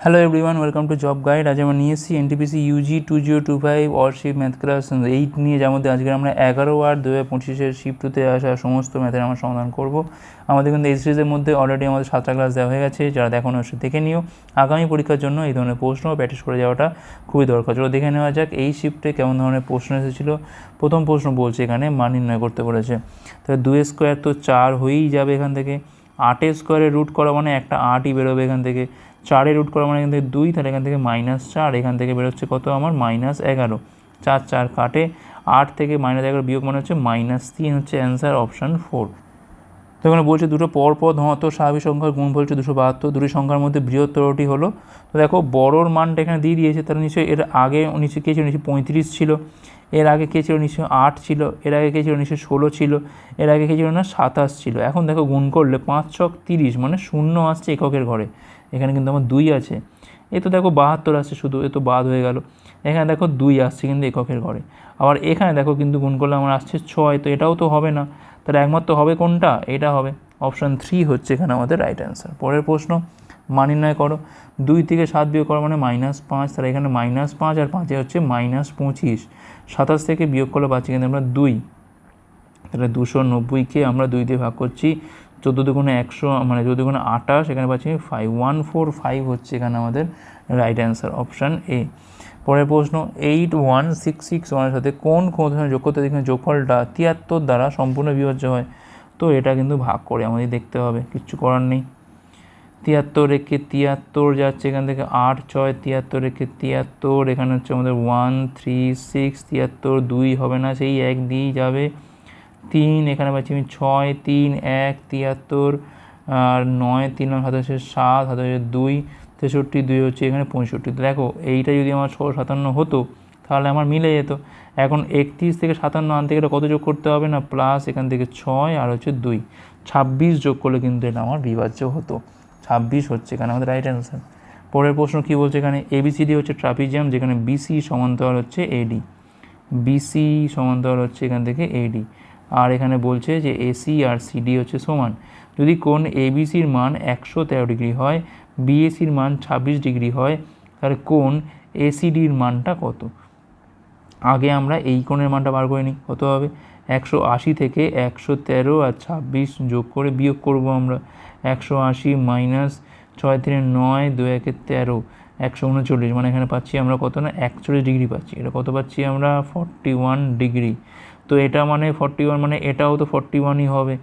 Hello everyone welcome to job guide আজ আমরা নিয়ে এসেছি NTPC UG two zero two five অরশিপ math class eight নিয়ে যার মধ্যে আজকে আমরা এগারো আর দু হাজার পঁচিশের শিফটুতে আসা সমস্ত ম্যাথের আমরা সমাধান করব। আমাদের কিন্তু এই সিরিজের মধ্যে অলরেডি আমাদের সাতটা ক্লাস দেওয়া হয়ে গেছে। যারা দেখানো হচ্ছে দেখে নিও। আগামী পরীক্ষার জন্য এই ধরনের প্রশ্ন প্র্যাকটিস করে যাওয়াটা খুবই দরকার। চলো দেখে নেওয়া যাক এই শিফটে কেমন ধরনের প্রশ্ন এসেছিল। প্রথম প্রশ্ন বলছে এখানে, মান নির্ণয় করতে বলেছে। তাহলে দুই স্কোয়ার তো চার হয়েই যাবে এখান থেকে। আটের স্কোয়ারে রুট করা মানে একটা আটই বেরোবে এখান থেকে। চারে রুট করা মানে এখান থেকে দুই, তাহলে এখান থেকে মাইনাস চার, এখান থেকে বেরোচ্ছে কত আমার? মাইনাস এগারো। চার চার কাটে, আট থেকে মাইনাস এগারো বিয়োগ মানে হচ্ছে মাইনাস তিন হচ্ছে অ্যান্সার অপশান ফোর তো এখানে বলছে দুটো পর পর ধনাত্মক স্বাভাবিক সংখ্যার গুণ বলছে দুশো বাহাত্তর, দুটি সংখ্যার মধ্যে বৃহত্তরটি হলো। তো দেখো, বড়োর মানটা এখানে দিয়ে দিয়েছে তার নিশ্চয়ই এর আগে নিশ্চয়ই কে ছিল? নিশ্চয়ই পঁয়ত্রিশ ছিল। এর আগে কে ছিল? নিশ্চয়ই আট ছিল। এর আগে কে ছিল? নিশ্চয়ই ষোলো ছিল। এর আগে কে ছিল? না, সাতাশ ছিল। এখন দেখো, গুণ করলে পাঁচ ছক তিরিশ মানে শূন্য আসছে এককের ঘরে। এখানে কিন্তু আমার দুই আছে। এ তো দেখো বাহাত্তর আসছে শুধু, এ তো বাদ হয়ে গেল। এখানে দেখো দুই আসছে কিন্তু এককের ঘরে। আবার এখানে দেখো কিন্তু গুণ করলে আমার আসছে ছয়, তো এটাও তো হবে না। তাহলে একমাত্র হবে কোনটা? এটা হবে। অপশান থ্রি হচ্ছে এখানে আমাদের রাইট অ্যান্সার পরের প্রশ্ন, মান নির্ণয় করো। দুই থেকে সাত বিয়োগ করো মানে মাইনাস পাঁচ, তাহলে এখানে মাইনাস পাঁচ আর পাঁচে হচ্ছে মাইনাস পঁচিশ। সাতাশ থেকে বিয়োগ করলে পাচ্ছি কিন্তু আমরা দুই। তাহলে দুশো নব্বইকে আমরা দুই দিয়ে ভাগ করছি চোদ্দ দুগুণে একশো মানে চোদ্দ দুগুণে আঠাশ, এখানে পাচ্ছি ফাইভ ওয়ান ফোর ফাইভ হচ্ছে এখানে আমাদের রাইট অ্যান্সার অপশান এ পরের প্রশ্ন এইট ওয়ান সিক্স সিক্স ওয়ানের সাথে কোন কোন যোগ করতে এখানে যোগফলটা তিয়াত্তর দ্বারা সম্পূর্ণ বিভাজ্য হয়? তো এটা কিন্তু ভাগ করে আমাদের দেখতে হবে, কিচ্ছু করার নেই। তিয়াত্তর রেখে তিয়াত্তর যাচ্ছে এখান থেকে আট, ছয়, তিয়াত্তর রেখে তিয়াত্তর, এখানে হচ্ছে আমাদের ওয়ান থ্রি সিক্স তিয়াত্তর দুই হবে না, সেই এক দিয়েই যাবে। তিন, এখানে পাচ্ছি আমি ছয়, তিন, এক, তিয়াত্তর, আর নয়, তিন হাতে হচ্ছে সাত হচ্ছে দুই, তেষট্টি, দুই হচ্ছে এখানে পঁয়ষট্টি। দেখো, এইটা যদি আমার ছশো সাতান্ন হতো, তাহলে আমার মিলে যেত। এখন একত্রিশ থেকে সাতান্ন আনতে গেলে কত যোগ করতে হবে না? প্লাস এখান থেকে ছয় আর হচ্ছে দুই। ছাব্বিশ যোগ করলে কিন্তু এটা আমার বিভাজ্য হতো। ছাব্বিশ হচ্ছে এখানে আমাদের রাইট অ্যান্সার পরের প্রশ্ন কী বলছে এখানে? এবিসিডি হচ্ছে ট্রাফিজিয়াম যেখানে বিসি সমান্তরাল হচ্ছে এডি বিসি সমান্তরাল হচ্ছে এখান থেকে এডি আর এখানে বলছে যে এসি আর সিডি হচ্ছে সমান। যদি কোন এবিসির মান একশো তেরো ডিগ্রি হয় বিএসির মান ছাব্বিশ ডিগ্রি হয়, তাহলে কোন এসিডির মানটা কত? আগে আমরা এই কোণের মানটা বার করে নিই, কত হবে? একশো আশি থেকে একশো তেরো আর ছাব্বিশ যোগ করে বিয়োগ করব আমরা। একশো আশি মাইনাস ছয় তিনে নয় দু একে তেরো, একশো উনচল্লিশ। মানে এখানে পাচ্ছি আমরা কত না? একচল্লিশ ডিগ্রি পাচ্ছি। এটা কত পাচ্ছি আমরা? Forty one degree. তো এটা মানে ফর্টি ওয়ান মানে এটাও তো ফর্টি ওয়ানই হবে।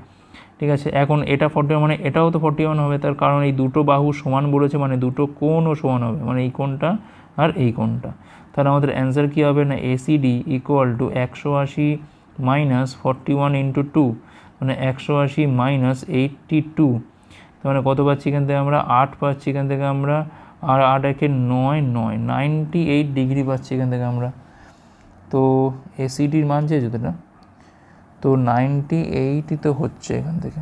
ঠিক আছে? এখন এটা ফর্টি ওয়ান মানে এটাও তো ফর্টি ওয়ান হবে। তার কারণ এই দুটো বাহু সমান বলেছে মানে দুটো কোণও সমান হবে। মানে এই কোণটা আর এই কোণটা। তাহলে আমাদের অ্যান্সার কী হবে না? এসিডি ইকুয়াল টু একশো আশি minus forty one into two মানে একশো আশি মাইনাস এইটটি টু মানে কত পাচ্ছি এখান থেকে আমরা? আট পাচ্ছি এখান থেকে আমরা। আর আট একে নয় নয়। নাইনটি এইট ডিগ্রি পাচ্ছি এখান থেকে আমরা। তো এসিডির মান চেয়েছো তো তো নাইনটি এইটই তো হচ্ছে এখান থেকে।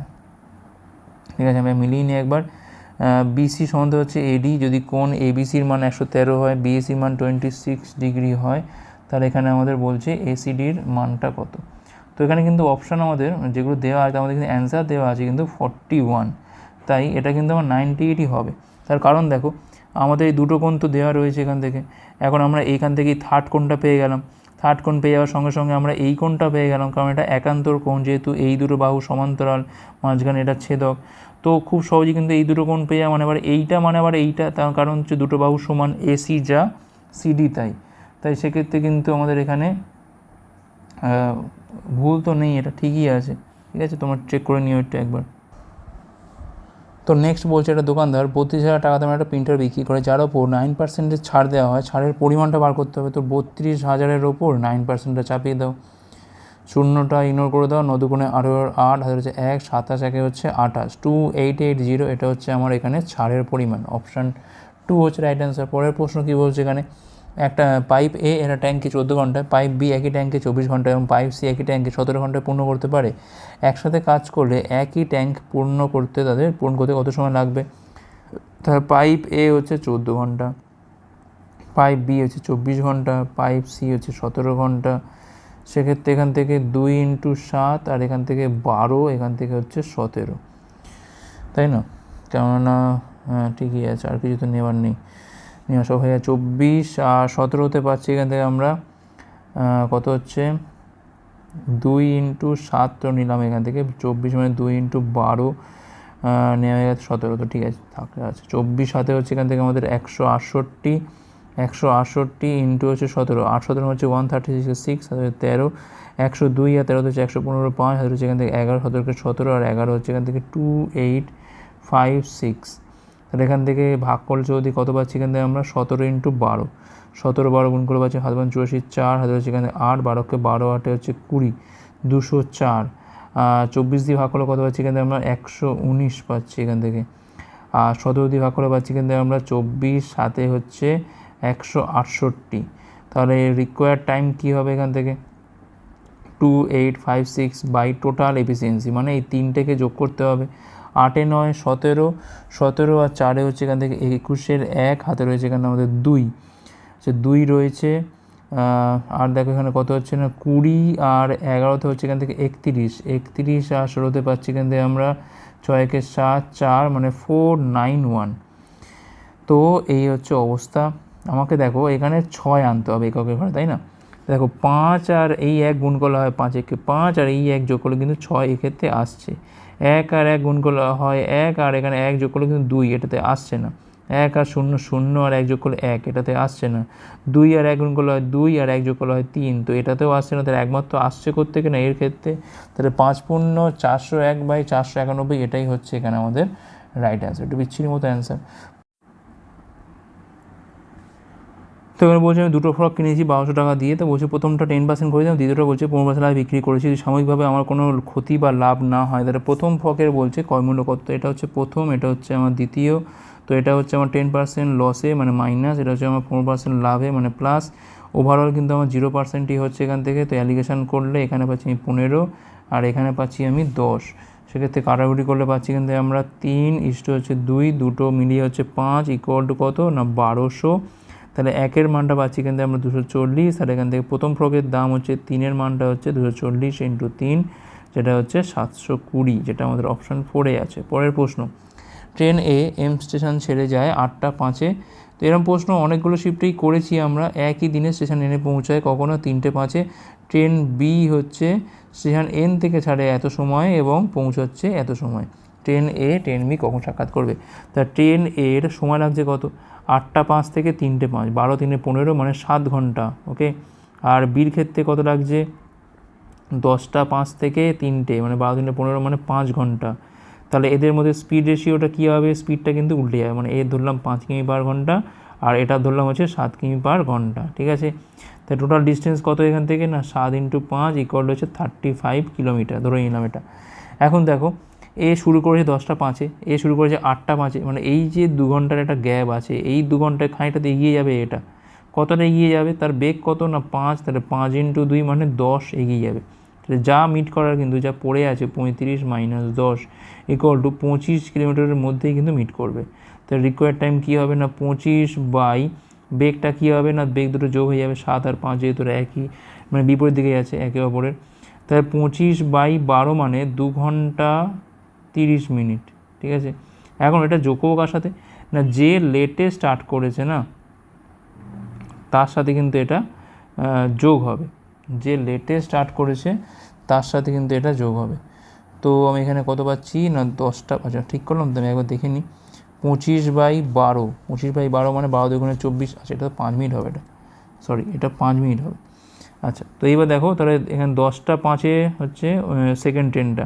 ঠিক আছে আমি মিলিয়ে নিই একবার। বিসি সমান্তর হচ্ছে এডি যদি কোন এবিসির মান একশো তেরো হয় বিএসির মান টোয়েন্টি সিক্স ডিগ্রি হয়, তাহলে এখানে আমাদের বলছে এসিডির মানটা কত। তো এখানে কিন্তু অপশান আমাদের যেগুলো দেওয়া আছে, আমাদের কিন্তু অ্যান্সার দেওয়া আছে কিন্তু ফর্টি ওয়ান তাই এটা কিন্তু আমার নাইনটি এইটই হবে। তার কারণ দেখো, আমাদের এই দুটো কোণ তো দেওয়া রয়েছে এখান থেকে। এখন আমরা এইখান থেকেই থার্ড কোণটা পেয়ে গেলাম। থার্ড কোণ পেয়ে যাওয়ার সঙ্গে সঙ্গে আমরা এই কোণটা পেয়ে গেলাম, কারণ এটা একান্তর কোণ যেহেতু এই দুটো বাহু সমান্তরাল, মাঝখানে এটা ছেদক। তো খুব সহজেই কিন্তু এই দুটো কোণ পেয়ে যাওয়া মানে আবার এইটা মানে আবার এইটা, তার কারণ হচ্ছে দুটো বাহু সমান এসি যা সিডি তাই। তাই সেক্ষেত্রে কিন্তু আমাদের এখানে ভুল তো নেই, এটা ঠিকই আছে। ঠিক আছে, তোমার চেক করে নিও একটু একবার। তো নেক্সট বলছে একটা দোকানদার, বত্রিশ হাজার টাকা দামের একটা প্রিন্টার বিক্রি করে, যার ওপর নাইন পার্সেন্টের ছাড় দেওয়া হয়। ছাড়ের পরিমাণটা বার করতে হবে, তো বত্রিশ হাজারের ওপর নাইন পার্সেন্টটা চাপিয়ে দাও। শূন্যটা ইগনোর করে দাও নদুগুণে আরও আট হাজার হচ্ছে এক, সাতাশ, একে হচ্ছে আঠাশ। টু এইট এইট জিরো এটা হচ্ছে আমার এখানে ছাড়ের পরিমাণ। অপশান টু হচ্ছে রাইট অ্যান্সার পরের প্রশ্ন কী বলছে এখানে? একটা পাইপ এ একটা ট্যাঙ্কে চোদ্দ ঘন্টায় পাইপ বি একই ট্যাঙ্কে চব্বিশ ঘণ্টা এবং পাইপ সি একই ট্যাঙ্কে সতেরো ঘন্টায় পূর্ণ করতে পারে। একসাথে কাজ করলে একই ট্যাঙ্ক পূর্ণ করতে তাদের পূর্ণ করতে কত সময় লাগবে? তাহলে পাইপ এ হচ্ছে চোদ্দ ঘণ্টা, পাইপ বি হচ্ছে চব্বিশ ঘণ্টা, পাইপ সি হচ্ছে সতেরো ঘণ্টা। সেক্ষেত্রে এখান থেকে দুই ইন্টু সাত আর এখান থেকে বারো, এখান থেকে হচ্ছে সতেরো। তাই না? কেননা হ্যাঁ ঠিকই আছে, আর কিছু তো নেওয়ার নেই। নেওয়া সব হয়ে চব্বিশ, আর সতেরোতে পাচ্ছি এখান থেকে আমরা কত হচ্ছে? দুই ইন্টু সাত তো নিলাম এখান থেকে, চব্বিশ মানে দুই ইন্টু বারো নেওয়া গেছে সতেরো, তো ঠিক আছে থাকলে আছে। চব্বিশ হাতে হচ্ছে এখান থেকে আমাদের একশো আটষট্টি একশো আটষট্টি ইন্টু হচ্ছে সতেরো আট সতেরো হচ্ছে ওয়ান থার্টি সিক্স সিক্স হাতে তেরো, একশো দুই, আর তেরো হচ্ছে একশো পনেরো পাঁচ হাতে হচ্ছে এখান থেকে এগারো, সতেরোকে সতেরো, আর এগারো হচ্ছে এখান থেকে টু এইট ফাইভ সিক্স তাহলে এখান থেকে ভাগ করলে যদি কত পাচ্ছি এখান থেকে আমরা? সতেরো ইন্টু বারো। সতেরো বারো গুণ করে পাচ্ছি হাত চুরাশি চার, হাতে হচ্ছে এখানে আট, বারোকে বারো আটে হচ্ছে কুড়ি, দুশো চার। চব্বিশ দিয়ে ভাগ করলে কত পাচ্ছি এখান থেকে আমরা? একশো উনিশ পাচ্ছি এখান থেকে। আর সতেরো দিয়ে ভাগ করে পাচ্ছি এখান থেকে আমরা চব্বিশ সাথে হচ্ছে একশো আটষট্টি। তাহলে রিকোয়ার্ড টাইম কী হবে এখান থেকে? Two eight five six by total efficiency মানে এই তিনটেকে যোগ করতে হবে। আটে নয়, সতেরো সতেরো আর চারে হচ্ছে এখান থেকে একুশের এক, হাতে রয়েছে এখানে আমাদের দুই। সে দুই রয়েছে আর দেখো এখানে কত হচ্ছে না, কুড়ি আর এগারোতে হচ্ছে এখান থেকে একত্রিশ। একত্রিশ আর ষোলোতে পাচ্ছি এখান থেকে আমরা ছয়কে সাত, চার মানে ফোর নাইন ওয়ান তো এই হচ্ছে অবস্থা। আমাকে দেখো এখানে ছয় আনতে হবে এককের ঘরে তাই না? দেখো পাঁচ আর এই এক গুণ করলে হয় পাঁচ একে পাঁচ, আর এই এক যোগ করলে কিন্তু ছয় এক্ষেত্রে আসছে। এক আর এক গুণ করলে হয় এক, আর এখানে এক যোগ করলে কিন্তু দুই, এটাতে আসছে না। এক আর শূন্য শূন্য আর এক যোগ করলে এক, এটাতে আসছে না। দুই আর এক গুণ করলে হয় দুই, আর এক যোগ করলে হয় তিন, তো এটাতেও আসছে না, তাহলে একমাত্র আসছে করতে কিনা এর ক্ষেত্রে তাহলে পাঁচ পূর্ণ চারশো এক বাই চারশো একানব্বই, এটাই হচ্ছে এখানে আমাদের রাইট অ্যান্সার একটু বিচ্ছিন্ন মতো অ্যান্সার তো এখানে বলছে, আমি দুটো ফ্রক কিনেছি, বারোশো টাকা দিয়ে। তো বলছে, প্রথমটা টেন পার্সেন্ট করে দিলাম দ্বিতীয়টা বলছে, পনেরো পার্সেন্ট লাভ বিক্রি করেছি। যদি সাময়িকভাবে আমার কোনো ক্ষতি বা লাভ না হয়। তাহলে প্রথম ফ্রকের বলছে, কয় মূল্য কত? এটা হচ্ছে প্রথম, এটা হচ্ছে আমার দ্বিতীয়। তো এটা হচ্ছে আমার টেন পার্সেন্ট লসে মানে মাইনাস এটা হচ্ছে আমার পনেরো পার্সেন্ট লাভে মানে প্লাস ওভারঅল কিন্তু আমার জিরো পার্সেন্টই হচ্ছে এখান থেকে। তো অ্যালিগেশন করলে এখানে পাচ্ছি আমি পনেরো, আর এখানে পাচ্ছি আমি দশ। সেক্ষেত্রে কাটাকুটি করলে পাচ্ছি কিন্তু আমরা তিন, ইস্ট হচ্ছে দুই, দুটো মিলিয়ে হচ্ছে পাঁচ ইকুয়াল টু কত? না, বারোশো। তাহলে একের মানটা পাচ্ছি এখান থেকে আমরা দুশো চল্লিশ, আর এখান থেকে প্রথম ফ্রকের দাম হচ্ছে তিনের মানটা হচ্ছে দুশো চল্লিশ ইন্টু তিন, যেটা হচ্ছে সাতশো কুড়ি, যেটা আমাদের অপশান ফোরে আছে। পরের প্রশ্ন ট্রেন এ এম স্টেশন ছেড়ে যায় আটটা পাঁচে। তো এরকম প্রশ্ন অনেকগুলো শিফটেই করেছি আমরা, একই দিনে স্টেশন এনে পৌঁছায়, কখনো তিনটে পাঁচে। ট্রেন বি হচ্ছে স্টেশন এন থেকে ছাড়ে এত সময় এবং পৌঁছাচ্ছে এত সময়। ট্রেন এ ট্রেন বি কখন সাক্ষাৎ করবে? তা ট্রেন এর সময় লাগছে কত? আটটা পাঁচ থেকে তিনটে পাঁচ, বারো তিনে পনেরো মানে সাত ঘণ্টা ওকে আর বির ক্ষেত্রে কত লাগছে? দশটা পাঁচ থেকে তিনটে মানে বারো তিনটে পনেরো মানে পাঁচ ঘণ্টা। তাহলে এদের মধ্যে স্পিড রেশিওটা কী হবে? স্পিডটা কিন্তু উল্টে যাবে মানে এর ধরলাম পাঁচ কিমি পার ঘণ্টা, আর এটা ধরলাম হচ্ছে সাত কিমি পার ঘণ্টা, ঠিক আছে? তাই টোটাল ডিস্টেন্স কত এখান থেকে? না, সাত ইন্টু পাঁচ ইকুয়াল হচ্ছে থার্টি ফাইভ কিলোমিটার ধরে নিলাম এটা। এখন দেখো এ শুরু করেছে দশটা পাঁচে, এ শুরু করেছে আটটা পাঁচে মানে এই যে দু ঘণ্টার একটা গ্যাপ আছে, এই দু ঘন্টায় খানিকটাতে এগিয়ে যাবে এটা। কতটা এগিয়ে যাবে? তার বেগ কত না পাঁচ? তাহলে পাঁচ ইন্টু দুই মানে দশ এগিয়ে যাবে। তাহলে যা মিট করার কিন্তু, যা পড়ে আছে পঁয়ত্রিশ মাইনাস দশ ইকুয়াল টু পঁচিশ কিলোমিটারের মধ্যেই কিন্তু মিট করবে। তাহলে রিকোয়ার্ড টাইম কী হবে না? পঁচিশ বাই বেগটা কী হবে না? বেগ দুটো যোগ হয়ে যাবে সাত আর পাঁচ যেহেতু একই মানে বিপরীত দিকে আছে একে অপরের। তাহলে পঁচিশ বাই বারো মানে দু ঘণ্টা তিরিশ মিনিট, ঠিক আছে? এখন এটা যোগ সাথে? না, যে লেটে স্টার্ট করেছে না, তার সাথে কিন্তু এটা যোগ হবে। যে লেটে স্টার্ট করেছে, তার সাথে কিন্তু এটা যোগ হবে। তো আমি এখানে কত পাচ্ছি? না, দশটা আচ্ছা ঠিক করলাম তো আমি একবার দেখে নিই। পঁচিশ বাই বারো, পঁচিশ বাই বারো মানে বারো দুগুণে চব্বিশ আচ্ছা এটা তো পাঁচ মিনিট হবে এটা। সরি এটা পাঁচ মিনিট হবে। আচ্ছা তো এইবার দেখো, তাহলে এখানে দশটা পাঁচে হচ্ছে সেকেন্ড ট্রেনটা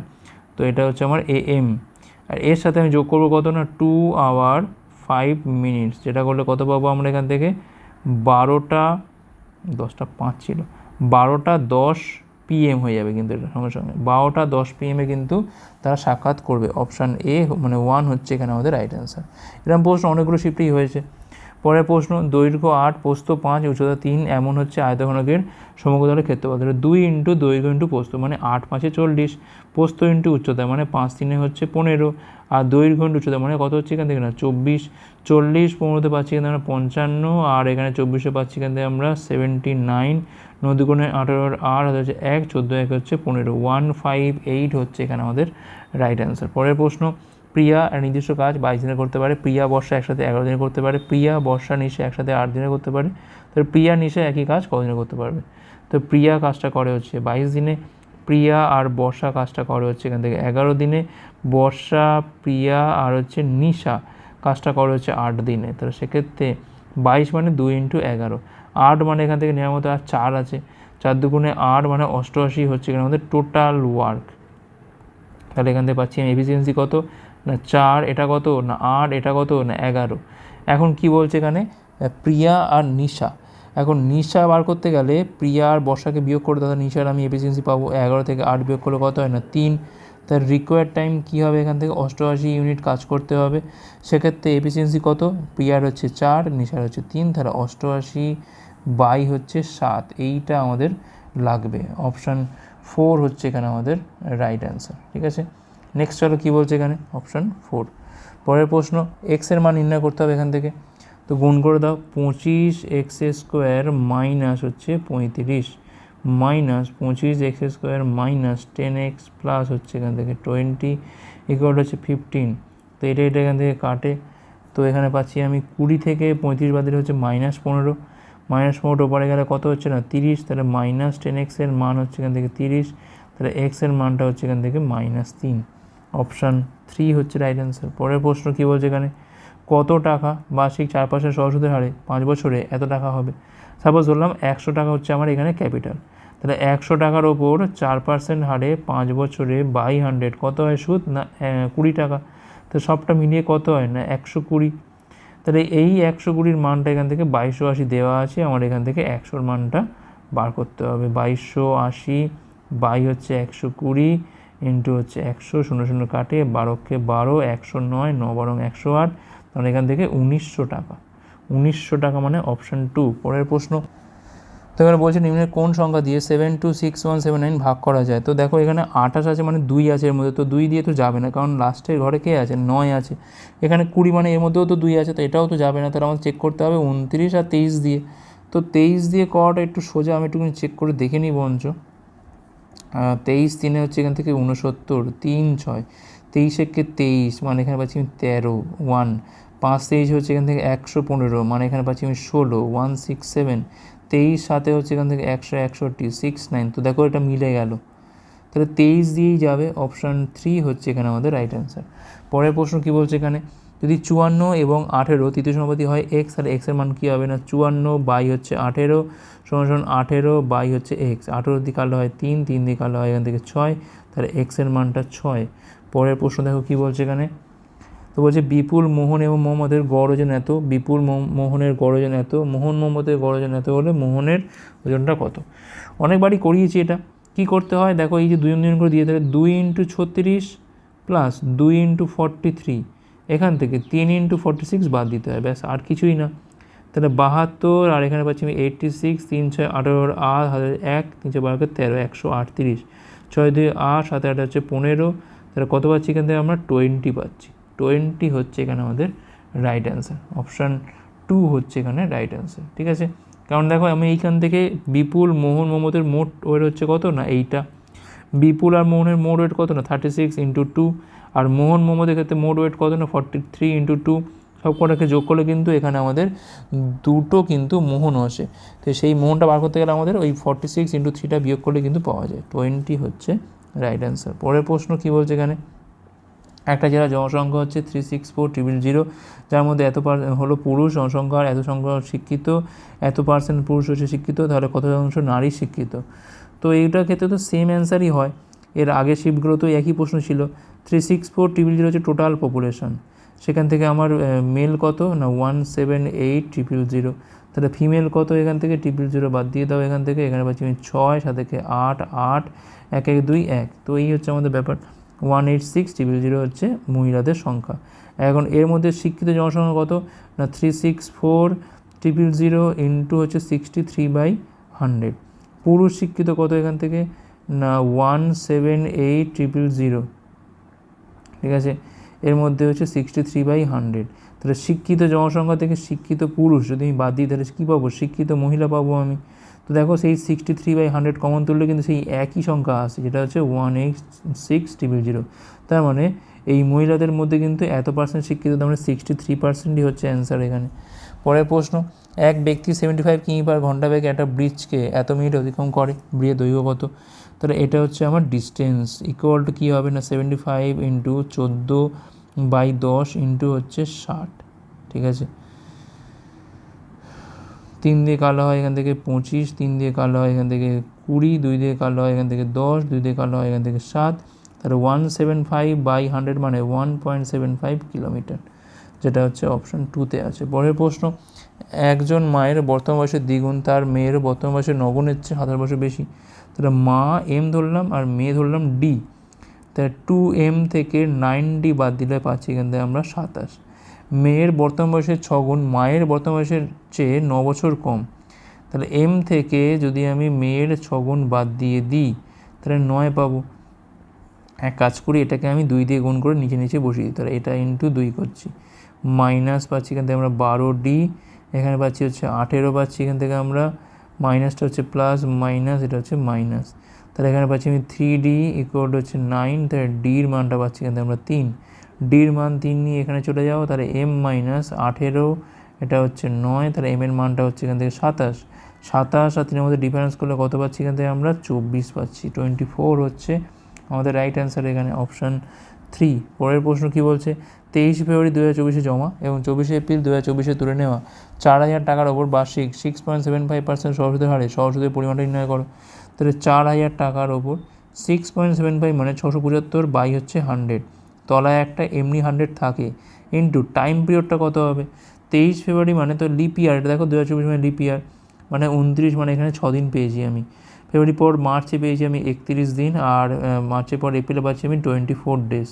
তো এটা হচ্ছে আমার এ এম আর এর সাথে আমি যোগ করব কত না? টু আওয়ার ফাইভ মিনিটস যেটা করলে কত পাবো আমরা এখান থেকে? বারোটা দশটা পাঁচ ছিল। বারোটা দশ পিএম হয়ে যাবে কিন্তু এটা সঙ্গে সঙ্গে। বারোটা দশ পিএমে কিন্তু তারা সাক্ষাৎ করবে। অপশান এ মানে ওয়ান হচ্ছে এখানে আমাদের রাইট অ্যান্সার এরকম প্রশ্ন অনেকগুলো শিফটেই হয়েছে। পরের প্রশ্ন, দৈর্ঘ্য আট পোস্ত পাঁচ, উচ্চতা তিন, এমন হচ্ছে আয়তঘনকের সমগ্রতলের ক্ষেত্রফল। তাহলে দুই ইন্টু দৈর্ঘ্য ইন্টু পোস্ত মানে আট পাঁচে চল্লিশ। পোস্ত ইন্টু উচ্চতা মানে পাঁচ তিনে হচ্ছে পনেরো। আর দৈর্ঘ্য ইন্টু উচ্চতা মানে কত হচ্ছে এখান থেকে না, চব্বিশ। চল্লিশ পনেরোতে পাচ্ছি এখান থেকে আমরা পঞ্চান্ন, আর এখানে চব্বিশে পাচ্ছি এখান থেকে আমরা সেভেন্টি নাইন। নদীগুণে আঠারোর আট হচ্ছে এক, চোদ্দ এক হচ্ছে পনেরো। ওয়ান ফাইভ এইট হচ্ছে এখানে আমাদের রাইট অ্যান্সার। পরের প্রশ্ন প্রিয়া নির্দিষ্ট কাজ বাইশ দিনে করতে পারে, প্রিয়া বর্ষা একসাথে এগারো দিনে করতে পারে, প্রিয়া বর্ষা নিশে একসাথে আট দিনে করতে পারে, তো প্রিয়া নিশে একই কাজ কদিনে করতে পারবে? তো প্রিয়া কাজটা করে হচ্ছে বাইশ দিনে, প্রিয়া আর বর্ষা কাজটা করে হচ্ছে এখান থেকে এগারো দিনে, বর্ষা, প্রিয়া আর হচ্ছে নিশা কাজটা করে হচ্ছে আট দিনে, তো সেক্ষেত্রে বাইশ মানে দুই ইন্টু এগারো, আট মানে এখান থেকে নেওয়ার মতো আর চার আছে, চার দুগুণে আট মানে অষ্টআশি হচ্ছে এখানে আমাদের টোটাল ওয়ার্ক তাহলে এখান থেকে পাচ্ছি আমি এফিসিয়েন্সি কত? না চার এটা কত? না আট এটা কত? না এগারো। এখন কি বলছে এখানে? প্রিয়া আর নিশা। এখন নিশা বার করতে গেলে প্রিয়া আর বর্ষাকে বিয়োগ করে তাহলে নিশার আমি এফিসিয়েন্সি পাবো এগারো থেকে আট বিয়োগ করলে কত হয়? না তিন। তার রিকোয়ার্ড টাইম কী হবে এখান থেকে? অষ্টআশি ইউনিট কাজ করতে হবে। সেক্ষেত্রে এফিসিয়েন্সি কত? প্রিয়ার হচ্ছে চার, নিশার হচ্ছে তিন, তাহলে অষ্টআশি বাই হচ্ছে সাত। এইটা আমাদের লাগবে। অপশান ফোর হচ্ছে এখানে আমাদের রাইট অ্যান্সার ঠিক আছে? নেক্সট চলো কী বলছে এখানে? অপশান ফোর পরের প্রশ্ন এক্সের মান নির্ণয় করতে হবে এখান থেকে। তো গুণ করে দাও, পঁচিশ এক্স স্কোয়ার মাইনাস হচ্ছে পঁয়ত্রিশ। মাইনাস পঁচিশ x square minus ten x plus হচ্ছে এখান থেকে টোয়েন্টি ইকুয়াল হচ্ছে ফিফটিন তো এটা এটা এখান থেকে কাটে। তো এখানে পাচ্ছি আমি কুড়ি থেকে পঁয়ত্রিশ বাদ হচ্ছে মাইনাস পনেরো। মাইনাস পনেরো পরে গেলে কত হচ্ছে না? তিরিশ। তাহলে মাইনাস টেন এক্সের মান হচ্ছে এখান থেকে তিরিশ। তাহলে এক্সের মানটা হচ্ছে এখান থেকে মাইনাস তিন। অপশান থ্রি হচ্ছে রাইট অ্যান্সার পরের প্রশ্ন কী বলছে এখানে? কত টাকা বার্ষিক চার পার্সেন্ট হারে পাঁচ বছরে এত টাকা হবে? সাপোজ ধরলাম একশো টাকা হচ্ছে আমার এখানে ক্যাপিটাল তাহলে একশো টাকার ওপর চার পার্সেন্ট হারে পাঁচ বছরে বাই হান্ড্রেড কত হয় সুদ না কুড়ি টাকা? তো সবটা মিলিয়ে কত হয় না একশো কুড়ি? তাহলে এই একশো কুড়ির মানটা এখান থেকে বাইশশো আশি দেওয়া আছে, আমার এখান থেকে একশোর মানটা বার করতে হবে। বাইশশো আশি বাই হচ্ছে একশো কুড়ি ইন্টু হচ্ছে একশো, শূন্য শূন্য কাটে বারোকে বারো, একশো নয়, ন বারং একশো আট। তাহলে এখান থেকে উনিশশো টাকা। উনিশশো টাকা মানে অপশান টু পরের প্রশ্ন। তো এখানে বলছে নিম্নের কোন সংখ্যা দিয়ে seven two six one seven nine ভাগ করা যায়? তো দেখো এখানে আঠাশ আছে মানে দুই আছে এর মধ্যে, তো দুই দিয়ে তো যাবে না, কারণ লাস্টের ঘরে কে আছে? নয় আছে। এখানে কুড়ি মানে এর মধ্যেও তো দুই আছে, তো এটাও তো যাবে না, তাহলে আমাদের চেক করতে হবে উনত্রিশ আর তেইশ দিয়ে। তো তেইশ দিয়ে করাটা একটু সোজা, আমি একটুখানি চেক করে দেখে নিই বঞ্চ তেইশ তিনে হচ্ছে এখান থেকে উনসত্তর তিন ছয়, তেইশ একে তেইশ মানে এখানে পাচ্ছি আমি তেরো ওয়ান পাঁচ তেইশ হচ্ছে এখান থেকে একশো পনেরো মানে এখানে পাচ্ছি আমি ষোলো ওয়ান সিক্স সেভেন তেইশ সাথে হচ্ছে এখান থেকে একশো একষট্টি সিক্স নাইন তো দেখো এটা মিলে গেল। তাহলে তেইশ দিয়েই যাবে অপশান থ্রি হচ্ছে এখানে আমাদের রাইট অ্যান্সার পরের প্রশ্ন কী বলছে এখানে? যদি চুয়ান্ন এবং আঠেরো, তৃতীয় সমাপতি হয় এক্স তাহলে এক্সের মান কী হবে না? চুয়ান্ন বাই হচ্ছে আঠেরো সমান আঠেরো বাই হচ্ছে এক্স আঠেরো দিয়ে কালো হয় তিন তিন দিয়ে কালো হয় এখান থেকে ছয়, তাহলে এক্সের মানটা ছয়। পরের প্রশ্ন দেখো কী বলছে এখানে? তো বলছে বিপুল মোহন এবং মোহাম্মদের গড় ওজন এত, বিপুল মোহনের গড় ওজন এত, মোহন মোহাম্মদের গড় ওজন এত হলে মোহনের ওজনটা কত? অনেকবারই করিয়েছি এটা। কি করতে হয়? দেখো এই যে দুই দুই করে দিয়ে দেবে দুই ইন্টু ছত্রিশ প্লাস দুই ইন্টু ফর্টি থ্রি এখান থেকে তিন ইন্টু ফর্টি সিক্স বাদ দিতে হয়, ব্যাস আর কিছুই না। তাহলে বাহাত্তর, আর এখানে পাচ্ছি আমি এইটটি সিক্স তিন ছয় আঠারোর আট হাজার এক, তিন ছয় বারোকে তেরো, একশো আটত্রিশ। ছয় দুই আট সাথে আট হচ্ছে পনেরো। তাহলে কত পাচ্ছি এখান থেকে আমরা? টোয়েন্টি পাচ্ছি। টোয়েন্টি হচ্ছে এখানে আমাদের রাইট অ্যান্সার অপশান টু হচ্ছে এখানে রাইট অ্যান্সার ঠিক আছে? কারণ দেখো আমি এইখান থেকে বিপুল মোহন মোহাম্মদের মোট ওয়েট হচ্ছে কত? না, এইটা। বিপুল আর মোহনের মোট ওয়েট কত? না থার্টি সিক্স ইন্টু টু আর মোহন মোহাম্মদের ক্ষেত্রে মোট ওয়েট কত না? ফর্টি থ্রি ইন্টু টু সব কটাকে যোগ করলে কিন্তু এখানে আমাদের দুটো কিন্তু মোহন আসে। তো সেই মোহনটা বার করতে গেলে আমাদের ওই ফর্টি সিক্স ইন্টু থ্রিটা বিয়োগ করলে কিন্তু পাওয়া যায়। টোয়েন্টি হচ্ছে রাইট অ্যান্সার পরের প্রশ্ন কী বলছে এখানে? একটা জেলা জনসংখ্যা হচ্ছে three six four triple zero যার মধ্যে এত হলো পুরুষ জনসংখ্যার এত সংখ্যা শিক্ষিত, এত পার্সেন্ট পুরুষ হচ্ছে শিক্ষিত, তাহলে কত শতাংশ নারী শিক্ষিত? তো এইটার ক্ষেত্রে তো সেম অ্যান্সারই হয়। এর আগে শিফটগুলো তো একই প্রশ্ন ছিল। Three six four triple zero হচ্ছে টোটাল পপুলেশন সেখান থেকে আমার মেল কত? না one seven eight triple zero তাহলে ফিমেল কত এখান থেকে? ট্রিপল জিরো বাদ দিয়ে দাও এখান থেকে। এখানে পাচ্ছি আমি ছয় সাত থেকে আট আট, এক এক, দুই, এক। তো এই হচ্ছে আমাদের ব্যাপার। One eight six triple zero হচ্ছে মহিলাদের সংখ্যা। এখন এর মধ্যে শিক্ষিত জনসংখ্যা কত? না three six four triple zero into হচ্ছে সিক্সটি থ্রি বাই হান্ড্রেড পুরুষ শিক্ষিত কত এখান থেকে? না, one seven eight triple zero. ঠিক আছে? এর মধ্যে হচ্ছে সিক্সটি থ্রি বাই হান্ড্রেড। তাহলে শিক্ষিত জনসংখ্যা থেকে শিক্ষিত পুরুষ যদি আমি বাদ দিই, তাহলে কী পাবো? শিক্ষিত মহিলা পাবো আমি। তো দেখো, সেই sixty three by hundred common তুললে কিন্তু সেই একই সংখ্যা আসে, যেটা হচ্ছে one eight six triple zero. তার মানে এই মহিলাদের মধ্যে কিন্তু এত পার্সেন্ট শিক্ষিত, তার মানে সিক্সটি থ্রি পার্সেন্টই হচ্ছে অ্যান্সার এখানে। পরের প্রশ্ন, এক ব্যক্তি সেভেন্টি ফাইভ কিমি পার ঘণ্টা বেগে একটা ব্রিজকে এত মিনিট অতিক্রম করে? ব্রিজের দৈর্ঘ্য তাহলে এটা হচ্ছে আমার ডিস্টেন্স ইকুয়াল টু কী হবে না? সেভেন্টি ফাইভ ইন্টু চোদ্দ বাই দশ ইন্টু হচ্ছে ষাট, ঠিক আছে? তিন দিয়ে কালো হয় এখান থেকে পঁচিশ, তিন দিয়ে কালো হয় এখান থেকে কুড়ি, দুই দিয়ে কালো হয় এখান থেকে দশ, দুই দিয়ে কালো হয় এখান থেকে সাত, তাহলে one seven five by hundred মানে one point seven five kilometre যেটা হচ্ছে অপশন টুতে আছে। পরের প্রশ্ন, একজন মায়ের বর্তমান বয়সের দ্বিগুণ, তার মেয়ের বর্তমান বয়সের নগুণের চেয়ে হাজার বছর বেশি। তাহলে মা এম ধরলাম আর মেয়ে ধরলাম ডি তাহলে টু এম থেকে নাইন ডি বাদ দিলে পাচ্ছি এখান থেকে আমরা সাতাশ। মেয়ের বর্তমান বয়সের ছগুণ মায়ের বর্তমান বয়সের চেয়ে ন বছর কম। তাহলে এম থেকে যদি আমি মেয়ের ছগুণ বাদ দিয়ে দিই, তাহলে নয় পাবো। এক কাজ করি, এটাকে আমি দুই দিয়ে গুণ করে নিচে নিচে বসিয়ে দিই। তাহলে এটা ইন্টু দুই করছি। মাইনাস পাচ্ছি এখান থেকে আমরা বারো ডি এখানে পাচ্ছি হচ্ছে আঠেরো পাচ্ছি এখান থেকে আমরা মাইনাসটা হচ্ছে প্লাস, মাইনাস, এটা হচ্ছে মাইনাস। তাহলে এখানে পাচ্ছি আমি থ্রি ডি ইকুয়াল হচ্ছে নাইন তাহলে ডির মানটা পাচ্ছি এখান আমরা তিন। ডির মান তিন নিয়ে এখানে চলে যাও, তাহলে এম মাইনাস আঠেরো, এটা হচ্ছে নয়, তাহলে এম এর মানটা হচ্ছে এখান থেকে সাতাশ। সাতাশ আর তিনের মধ্যে ডিফারেন্স করলে কত পাচ্ছি এখান থেকে আমরা? চব্বিশ পাচ্ছি। টোয়েন্টি ফোর হচ্ছে আমাদের রাইট অ্যান্সার এখানে অপশান থ্রি পরের প্রশ্ন কী বলছে? তেইশে ফেব্রুয়ারি দু হাজার চব্বিশে জমা এবং চব্বিশে এপ্রিল দু হাজার চব্বিশে তুলে নেওয়া। চার হাজার টাকার ওপর বার্ষিক six point seven five percent Saraswati হারে সরস্বতীর পরিমাণটা নির্ণয় করো। তাহলে চার হাজার টাকার ওপর সিক্স পয়েন্ট সেভেন ফাইভ মানে ছশো পঁচাত্তর বাই হচ্ছে হান্ড্রেড তলায় একটা এমনি হান্ড্রেড থাকে। ইন্টু টাইম পিরিয়ডটা কত হবে? তেইশ ফেব্রুয়ারি মানে তো লিপ ইয়ার এটা দেখো দু হাজার চব্বিশ মানে লিপ ইয়ার মানে উনত্রিশ মানে এখানে ছ দিন পেয়েছি আমি। ফেব্রুয়ারি পর মার্চে পেয়েছি আমি একত্রিশ দিন আর মার্চের পর এপ্রিলে পাচ্ছি আমি টোয়েন্টি ফোর ডেজ।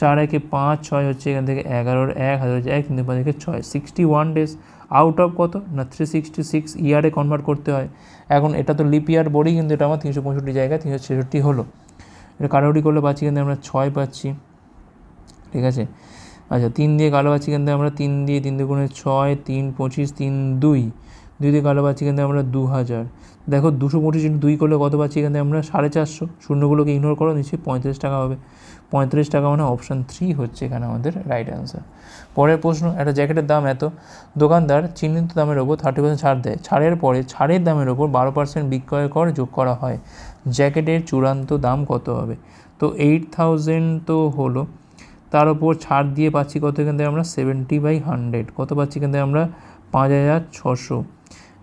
চার একে পাঁচ, ছয় হচ্ছে এখান থেকে এগারোর এক, হাজার হচ্ছে এক, তিন পাঁচ একে ছয়। Sixty one days out of কত? না থ্রি সিক্সটি সিক্স ইয়ারে কনভার্ট করতে হয়। এখন এটা তো লিপ ইয়ার বড়ি কিন্তু এটা আমার তিনশো পঁয়ষট্টি জায়গায় তিনশো ছেষট্টি হলো। এটা কাটাকুটি করলে পাচ্ছি কিন্তু আমরা ছয় পাচ্ছি। ঠিক আছে? আচ্ছা তিন দিয়ে কালো পাচ্ছি কিন্তু আমরা তিন দিয়ে তিন দুগুণে ছয়, তিন পঁচিশ, তিন দুই। দুই দিয়ে কালো পাচ্ছি কিন্তু আমরা দু হাজার দেখো দুশো পঁচিশ দুই করলে কত পাচ্ছি এখানে আমরা? সাড়ে চারশো। শূন্যগুলোকে ইগনোর করো, নিশ্চয়ই পঁয়ত্রিশ টাকা হবে। পঁয়ত্রিশ টাকা মানে অপশান থ্রি হচ্ছে এখানে আমাদের রাইট অ্যান্সার পরের প্রশ্ন, একটা জ্যাকেটের দাম এত। দোকানদার চিহ্নিত দামের ওপর থার্টি পার্সেন্ট ছাড় দেয়। ছাড়ের পরে ছাড়ের দামের ওপর বারো পার্সেন্ট বিক্রয় কর, যোগ করা হয়। জ্যাকেটের চূড়ান্ত দাম কত হবে? তো এইট থাউজেন্ড তো হলো। তার ওপর ছাড় দিয়ে পাচ্ছি কত এখান থেকে আমরা? সেভেন্টি বাই হান্ড্রেড কত পাচ্ছি এখান থেকে আমরা? পাঁচ হাজার ছশো।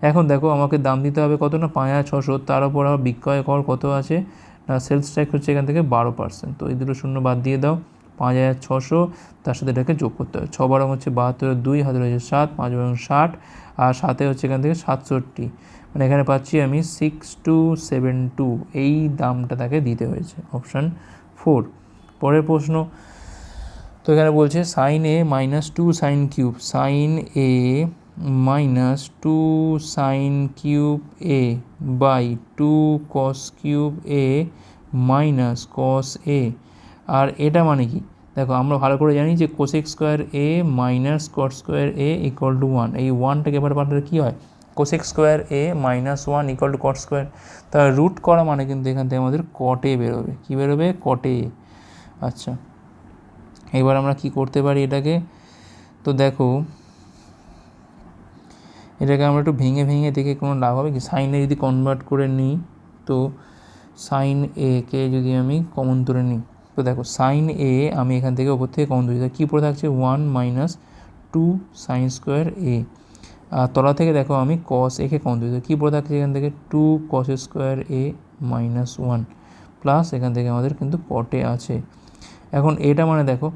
এখন দেখো আমাকে দাম দিতে হবে কত না? পাঁচ হাজার ছশো। তার উপর আবার বিক্রয় কর কত আছে? না সেলস ট্যাক্স হচ্ছে এখান থেকে বারো পার্সেন্ট তো এই দুটো শূন্য বাদ দিয়ে দাও। পাঁচ হাজার ছশো, তার সাথে এটাকে যোগ করতে হবে। ছ বারো হচ্ছে বাহাত্তর, দুই হাজার হচ্ছে সাত, পাঁচ বারো ষাট, আর সাথে হচ্ছে এখান থেকে সাতষট্টি। মানে এখানে পাচ্ছি আমি সিক্স টু সেভেন টু এই দামটা তাকে দিতে হয়েছে। অপশান ফোর পরের প্রশ্ন। তো এখানে বলছে sine A minus two sine cube sine A minus two sine cube A by two cos cube A minus cos A আর এটা মানে কি? দেখো, আমরা ভালো করে জানি যে cosec square A minus cot square A equal to one এই ওয়ানটাকে এবার পাল্টালে কী হয়? Cosec square A minus one equal to cot square তাহলে রুট করা মানে কিন্তু এখান থেকে আমাদের কটে বেরোবে। কী বেরোবে? কটে আচ্ছা এবার আমরা কি করতে পারি এটাকে? তো দেখো এটাকে আমরা একটু ভেঙে ভেঙে দেখে কোনো লাভ হবে কি? সাইনে যদি কনভার্ট করে নিই, তো সাইন এ কে যদি আমি কমন তুলে নিই, তো দেখো সাইন এ আমি এখান থেকে ওপর থেকে কমন তুলি কী পড়ে থাকছে? One minus two sine square A আর তলা থেকে দেখো আমি কস একে কমন তুলি কী পড়ে থাকছে এখান থেকে? Two cos square A minus one plus এখান থেকে আমাদের কিন্তু কটে আছে। এখন এটা মানে দেখো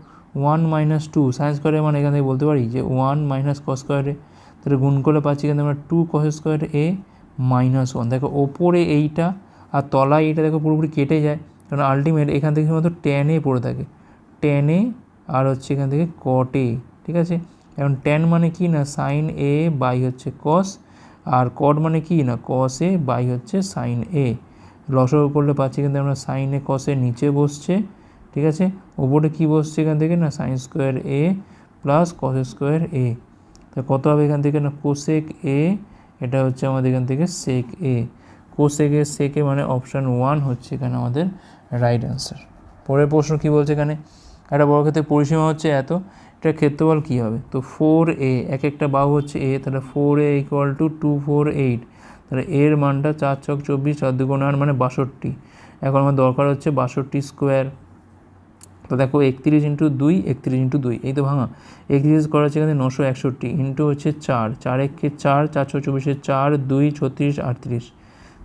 ওয়ান মাইনাস টু সাইন স্কোয়ারে মানে এখান থেকে বলতে পারি যে ওয়ান মাইনাস কস স্কোয়ারে তাহলে গুণ করলে পাচ্ছি কিন্তু আমরা two cos square A minus one দেখো ওপরে এইটা আর তলায় এইটা দেখো পুরোপুরি কেটে যায়, কারণ আলটিমেট এখান থেকে শুধুমাত্র টেনে পড়ে থাকে। টেনে আর হচ্ছে এখান থেকে কটে ঠিক আছে? এখন টেন মানে কি না? সাইন এ বাই হচ্ছে কস আর কট মানে কি না? কস এ বাই হচ্ছে সাইন এ লসও করলে পাচ্ছি কিন্তু আমরা সাইন এ কসে নিচে বসছে, ঠিক আছে? ওপরে কী বসছে এখান থেকে না? Sine square A plus cos square A তা কত হবে এখান থেকে না? কোসেক এ এটা হচ্ছে আমাদের এখান থেকে সেক এ কোসেক এ সেক এ মানে অপশান ওয়ান হচ্ছে এখানে আমাদের রাইট অ্যান্সার পরের প্রশ্ন কী বলছে এখানে? একটা বর্গক্ষেত্রের পরিসীমা হচ্ছে এত, এটার ক্ষেত্রফল কী হবে? তো ফোর এ এক একটা বাহু হচ্ছে এ তাহলে four A equal to two four eight তাহলে এর মানটা চার ছক চব্বিশ, চার দুগুণ আট মানে বাষট্টি। এখন আমার দরকার হচ্ছে বাষট্টি স্কোয়ার তো দেখো একত্রিশ ইন্টু দুই, একত্রিশ ইন্টু দুই, এই তো ভাঙা। একত্রিশ করা হচ্ছে এখানে নশো একষট্টি, ইন্টু হচ্ছে চার চার একে চার চারশো চব্বিশে চার, দুই ছত্রিশ আটত্রিশ।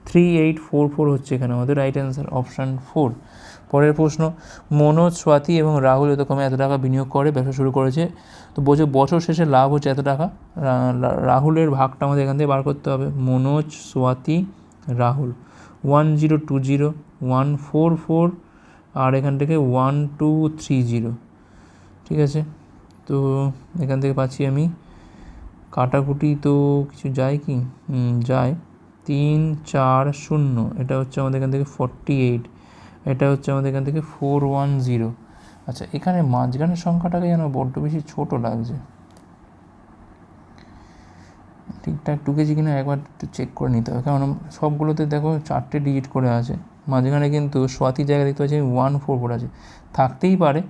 থ্রি এইট ফোর ফোর হচ্ছে এখানে আমাদের রাইট অ্যান্সার অপশান ফোর পরের প্রশ্ন, মনোজ, স্বাতি এবং রাহুল এতকমে এত টাকা বিনিয়োগ করে, ব্যবসা শুরু করেছে। তো বলছে বছর শেষে লাভ হচ্ছে এত টাকা রাহুলের ভাগটা আমাদের এখান থেকে বার করতে হবে। Manoj, Swati, Rahul. One zero two zero one four four আর এখান থেকে ওয়ান টু থ্রি জিরো ঠিক আছে? তো এখান থেকে পাচ্ছি আমি কাটাকুটি তো কিছু যায় কি? যায়। তিন, চার, শূন্য। এটা হচ্ছে আমাদের এখান থেকে ফর্টি এইট এটা হচ্ছে আমাদের এখান থেকে ফোর ওয়ান জিরো আচ্ছা এখানে মাঝখানের সংখ্যাটাকে যেন বড্ড বেশি ছোট লাগছে। ঠিকঠাক ঢুকেছি কিনা একবার একটু চেক করে নিতে হবে। কারণ সবগুলোতে দেখো চারটে ডিজিট করে আছে। মাঝখানে কিন্তু স্বাতি জায়গা দেখতে পাচ্ছি, ওয়ান ফোর ফোর আছে। থাকতেই পারে,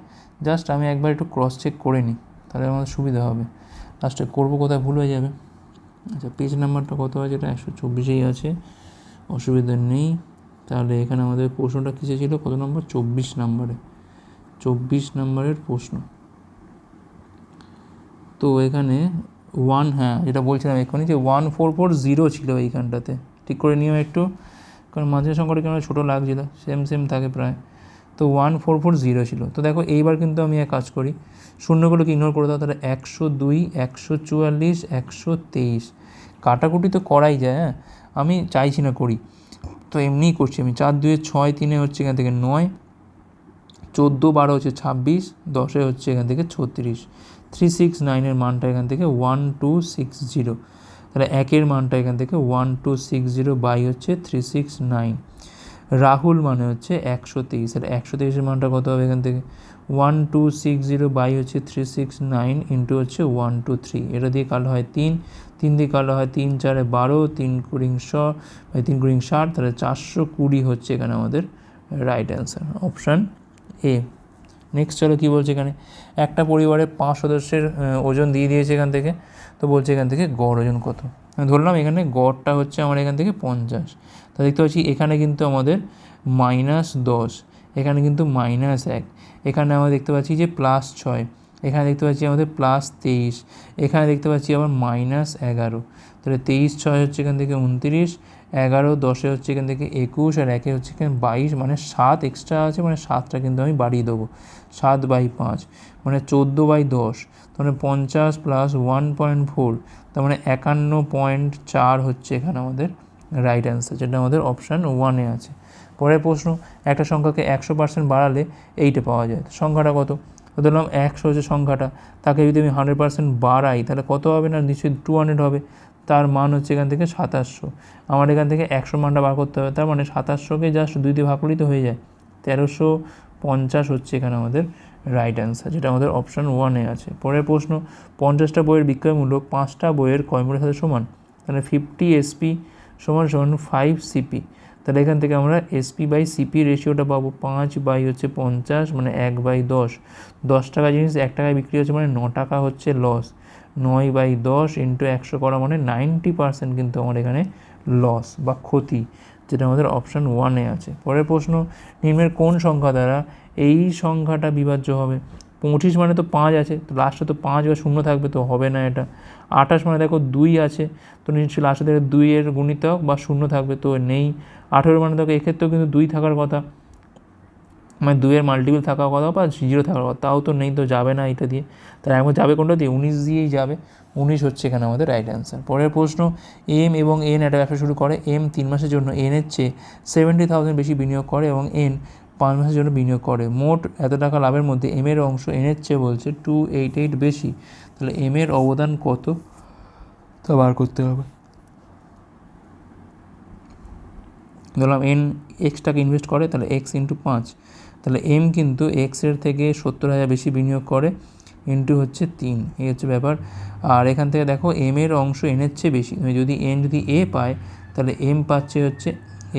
জাস্ট আমি একবার একটু ক্রস চেক করে নিই, তাহলে আমাদের সুবিধা হবে। লাস্টে করব কোথায় ভুল হয়ে যাবে। আচ্ছা পেজ নাম্বারটা কত আছে? এটা একশো চব্বিশেই আছে, অসুবিধা নেই। তাহলে এখানে আমাদের প্রশ্নটা কিসে ছিল? কত নম্বর? চব্বিশ নম্বরে। চব্বিশ নম্বরের প্রশ্ন। তো এখানে ওয়ান হ্যাঁ যেটা বলছিলাম এক্ষুনি যে ওয়ান ফোর ফোর জিরো ছিল এইখানটাতে। ঠিক করে নিও একটু। কারণ মাঝের সংখ্যাটা কেন ছোটো লাগছিল সেম সেম থাকে প্রায়। তো ওয়ান ফোর ফোর জিরো ছিল। তো দেখো এইবার কিন্তু আমি এক কাজ করি। শূন্যগুলোকে ইগনোর করে দাও, তাহলে একশো দুই, একশো চুয়াল্লিশ, একশো তেইশ। কাটাকুটি তো করাই যায় হ্যাঁ? আমি চাইছি না করি। তো এমনিই করছি আমি। চার দুয়ে ছয়, তিনে হচ্ছে এখান থেকে নয়। চোদ্দ, বারো হচ্ছে ছাব্বিশ, দশে হচ্ছে এখান থেকে ছত্রিশ। থ্রি সিক্স নাইনের মানটা এখান থেকে ওয়ান টু সিক্স জিরো তাহলে একের মানটা এখান থেকে one two six zero by হচ্ছে থ্রি সিক্স নাইন রাহুল মানে হচ্ছে একশো তেইশ। আর একশো তেইশের মানটা কত হবে এখান থেকে? One two six zero by হচ্ছে থ্রি সিক্স নাইন ইন্টু হচ্ছে ওয়ান টু থ্রি এটা দিয়ে কালো হয় তিন। তিন দিয়ে কালো হয় তিন, চারে বারো। তিন কুড়িং শ মানে তিন কুড়িং ষাট। তাহলে চারশো কুড়ি হচ্ছে এখানে আমাদের right answer option A next চলো কী বলছে এখানে? একটা পরিবারে পাঁচ সদস্যের ওজন দিয়ে দিয়েছে এখান থেকে। তো বলছে এখান থেকে গড় ওজন কত? ধরলাম এখানে গড়টা হচ্ছে আমার এখান থেকে পঞ্চাশ। তা দেখতে পাচ্ছি এখানে কিন্তু আমাদের মাইনাস দশ, এখানে কিন্তু মাইনাস এক। এখানে আমরা দেখতে পাচ্ছি যে প্লাস ছয়, এখানে দেখতে পাচ্ছি আমাদের প্লাস তেইশ, এখানে দেখতে পাচ্ছি আবার মাইনাস এগারো। তাহলে তেইশ ছয় হচ্ছে এখান থেকে উনত্রিশ, এগারো দশে হচ্ছে এখান থেকে একুশ, আর একে হচ্ছে এখানে বাইশ মানে সাত এক্সট্রা আছে মানে সাতটা কিন্তু আমি বাড়িয়ে দেবো। সাত বাই পাঁচ মানে চোদ্দ বাই দশ, তার মানে পঞ্চাশ প্লাস ওয়ান পয়েন্ট ফোর তার মানে একান্ন পয়েন্ট চার হচ্ছে এখানে আমাদের রাইট অ্যান্সার যেটা আমাদের অপশান ওয়ানে আছে। পরের প্রশ্ন, একটা সংখ্যাকে একশো পার্সেন্ট বাড়ালে এইটা পাওয়া যায় সংখ্যাটা কত? ধরলাম একশো হচ্ছে সংখ্যাটা, তাকে যদি আমি হান্ড্রেড পার্সেন্ট বাড়াই, তাহলে কত হবে না? নিশ্চয়ই টু হান্ড্রেড হবে, তার মান হচ্ছে এখান থেকে সাতাশশো। আমার এখান থেকে একশো মানটা বার করতে হবে, তার মানে সাতাশশোকে জাস্ট দুই দিয়ে ভাগ করলেই হয়ে যায়, তেরোশো পঞ্চাশ হচ্ছে এখানে আমাদের রাইট অ্যান্সার যেটা আমাদের অপশান ওয়ানে আছে। পরের প্রশ্ন, পঞ্চাশটা বইয়ের বিক্রয় মূল্য পাঁচটা বইয়ের ক্রয় মূল্যের সাথে সমান? তাহলে ফিফটি এসপি সমান সমান ফাইভ সিপি তাহলে এখান থেকে আমরা এসপি বাই সিপি রেশিওটা পাবো। পাঁচ বাই হচ্ছে পঞ্চাশ মানে এক বাই দশ। দশ টাকা জিনিস, এক টাকায় বিক্রি হচ্ছে মানে ন টাকা হচ্ছে লস নয় বাই দশ ইন্টু একশো করা মানে নাইনটি পার্সেন্ট কিন্তু আমার এখানে লস বা ক্ষতি। যেটা আমাদের অপশান ওয়ানে আছে। পরের প্রশ্ন, নিম্নের কোন সংখ্যা দ্বারা এই সংখ্যাটা বিভাজ্য হবে? পঁচিশ মানে তো পাঁচ আছে, তো লাস্টে তো পাঁচ বা শূন্য থাকবে তো হবে না এটা। আঠাশ মানে দেখো দুই আছে, তো নিশ্চয়ই লাস্টে দেখো দুইয়ের গুণিতক বা শূন্য থাকবে তো নেই। আঠেরো মানে দেখো এক্ষেত্রেও কিন্তু দুই থাকার কথা। মানে দুইয়ের মাল্টিপল থাকার কথা বা জিরো থাকার কথা, তাও তো নেই তো, যাবে না এটা দিয়ে। তাহলে এখন যাবে কোনটা দিয়ে? উনিশ দিয়েই যাবে। উনিশ হচ্ছে এখানে আমাদের রাইট অ্যান্সার পরের প্রশ্ন এম এবং এন একটা ব্যবসা শুরু করে। এম তিন মাসের জন্য এন এর চেয়ে সেভেন্টি থাউজেন্ড বেশি বিনিয়োগ করে এবং এন পাঁচ মাসের জন্য বিনিয়োগ করে। মোট এত টাকা লাভের মধ্যে এম এর অংশ এন এর চেয়ে বলছে টু এইট এইট বেশি। তাহলে এম এর অবদান কত? তা বার করতে হবে। ধরলাম এন এক্স টাকা ইনভেস্ট করে, তাহলে এক্স ইন্টু পাঁচ। তাহলে এম কিন্তু এক্সের থেকে সত্তর হাজার বেশি বিনিয়োগ করে ইন্টু হচ্ছে তিন। এই হচ্ছে ব্যাপার। আর এখান থেকে দেখো এম এর অংশ এন এর চেয়ে বেশি। তুমি যদি এন যদি এ পায়, তাহলে এম পাচ্ছে হচ্ছে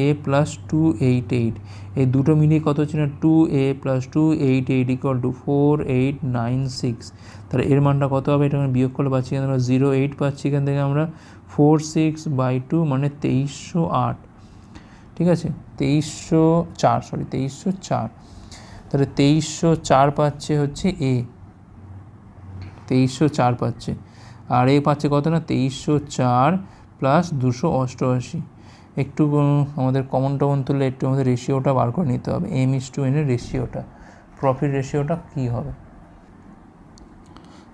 A plus two eight eight এই দুটো মিলিয়ে কত হচ্ছে না? Two A plus two eight eight equal to four eight nine six তাহলে এর মানটা কত হবে? এটা বিয়োগ করলে পাচ্ছি আমরা জিরো এইট পাচ্ছি এখান থেকে আমরা ফোর সিক্স বাই টু মানে তেইশশো আট। ঠিক আছে? তেইশশো চার সরি তেইশশো চার। তাহলে তেইশশো চার পাচ্ছে হচ্ছে এ। তেইশশো চার পাচ্ছে। আর এ পাচ্ছে কত না? তেইশশো চার প্লাস দুশো অষ্টআশি। একটু আমাদের কমন টমন তুললে একটু আমাদের রেশিওটা বার করে নিতে হবে। এম ইস টু এনের রেশিওটা প্রফিট রেশিওটা কী হবে?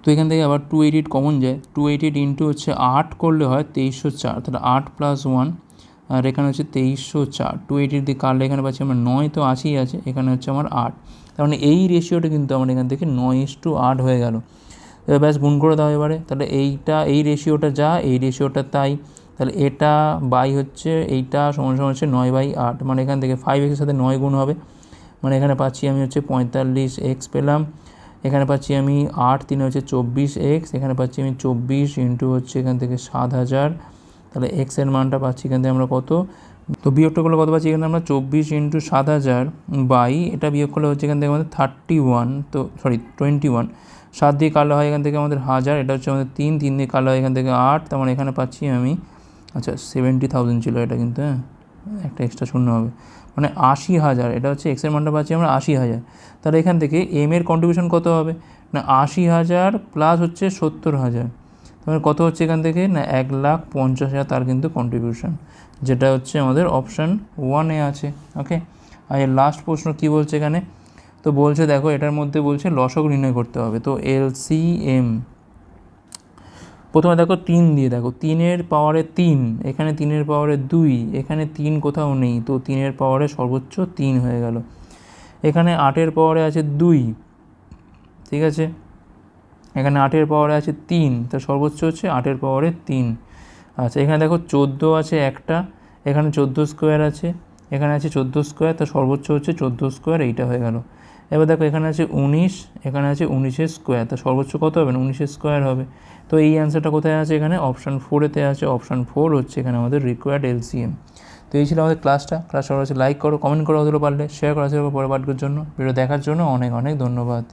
তো এখান থেকে আবার টু এইট এইট কমন যায়। টু এইট এইট ইন্টু হচ্ছে আট করলে হয় তেইশশো চার। তাহলে আট প্লাস ওয়ান আর এখানে হচ্ছে তেইশশো চার। টু এইট এইট দিয়ে কাটলে এখানে পাচ্ছি আমার নয়, তো আছেই আছে। এখানে হচ্ছে আমার আট। তার মানে এই রেশিওটা কিন্তু আমার এখান থেকে নয় ইস টু আট হয়ে গেল। এবার ব্যাস গুণ করে দাও এবারে। তাহলে এইটা, এই রেশিওটা যা, এই রেশিওটা তাই। তাহলে এটা বাই হচ্ছে, এইটা সমান সমান হচ্ছে নয় বাই আট। মানে এখান থেকে ফাইভ এক্সের সাথে নয় গুণ হবে। মানে এখানে পাচ্ছি আমি হচ্ছে পঁয়তাল্লিশ এক্স পেলাম। এখানে পাচ্ছি আমি আট, তিনে হচ্ছে চব্বিশ এক্স এখানে পাচ্ছি আমি চব্বিশ ইন্টু হচ্ছে এখান থেকে সাত হাজার। তাহলে এক্সের মানটা পাচ্ছি এখান থেকে আমরা কত? তো বিয়োগটা করলে কত পাচ্ছি? এখানে আমরা চব্বিশ ইন্টু সাত হাজার বাই, এটা বিয়োগ করলে হচ্ছে এখান থেকে আমাদের থার্টি ওয়ান তো সরি টোয়েন্টি ওয়ান সাত দিয়ে কালো হয় এখান থেকে আমাদের হাজার, এটা হচ্ছে আমাদের তিন তিন দিয়ে কালো হয় এখান থেকে আট, তার মানে এখানে পাচ্ছি আমি আচ্ছা সেভেন্টি থাউজেন্ড ছিল এটা কিন্তু হ্যাঁ একটা এক্সট্রা শূন্য হবে। মানে আশি হাজার, এটা হচ্ছে এক্সের মানটা পাচ্ছি আমরা আশি হাজার। তাহলে এখান থেকে এম এর কন্ট্রিবিউশন কত হবে? না, আশি হাজার প্লাস হচ্ছে সত্তর হাজার। তাহলে কত হচ্ছে এখান থেকে? না, এক লাখ পঞ্চাশ হাজার তার কিন্তু কন্ট্রিবিউশন যেটা হচ্ছে আমাদের অপশান ওয়ানে আছে ওকে আর এর লাস্ট প্রশ্ন কী বলছে এখানে? তো বলছে, দেখো, এটার মধ্যে বলছে লসক নির্ণয় করতে হবে, তো এল সি এম প্রথমে দেখো তিন দিয়ে, দেখো, তিনের পাওয়ারে তিন, এখানে তিনের পাওয়ারে দুই, এখানে তিন কোথাও নেই, তো তিনের পাওয়ারে সর্বোচ্চ তিন হয়ে গেল। এখানে আটের পাওয়ারে আছে দুই, ঠিক আছে? এখানে আটের পাওয়ারে আছে তিন, তো সর্বোচ্চ হচ্ছে আটের পাওয়ারে তিন। আচ্ছা এখানে দেখো চোদ্দ আছে একটা, এখানে চোদ্দ স্কোয়ার আছে, এখানে আছে চোদ্দ স্কোয়ার তো সর্বোচ্চ হচ্ছে চোদ্দ স্কোয়ার এইটা হয়ে গেল। এবার দেখো এখানে আছে উনিশ, এখানে আছে উনিশের স্কোয়ার তো সর্বোচ্চ কত হবে? না উনিশের স্কোয়ার হবে। তো এই অ্যান্সারটা কোথায় আছে এখানে? অপশান ফোরেতে আছে অপশান ফোর হচ্ছে এখানে আমাদের রিকোয়ার্ড এলসিএম তো এই ছিল আমাদের ক্লাসটা ক্লাসটা হচ্ছে লাইক করো কমেন্ট করো ওগুলো পারলে শেয়ার করা আছে পরে পাঠকের জন্য। ভিডিও দেখার জন্য অনেক অনেক ধন্যবাদ।